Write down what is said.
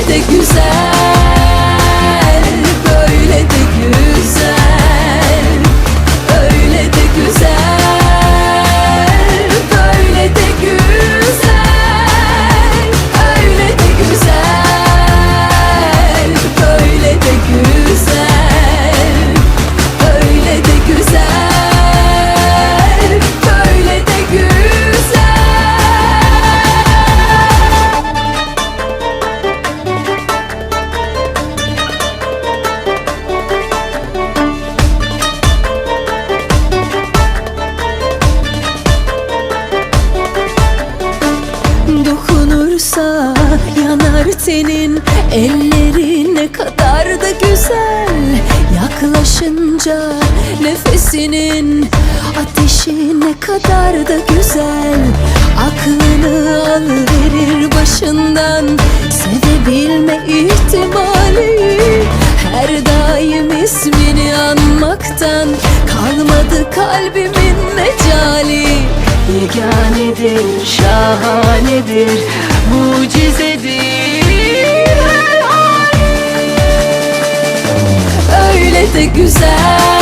Öyle de Dokunursa yanar tenin Elleri ne kadar da güzel. Yaklaşınca nefesinin Ateşi ne kadar da güzel. Aklını alıverir başından. Sevebilme ihtimali. Her daim ismini anmaktan Kalmadı kalbimin mecali Yeganedir, şahanedir, mucizedir her hali. Öyle de güzel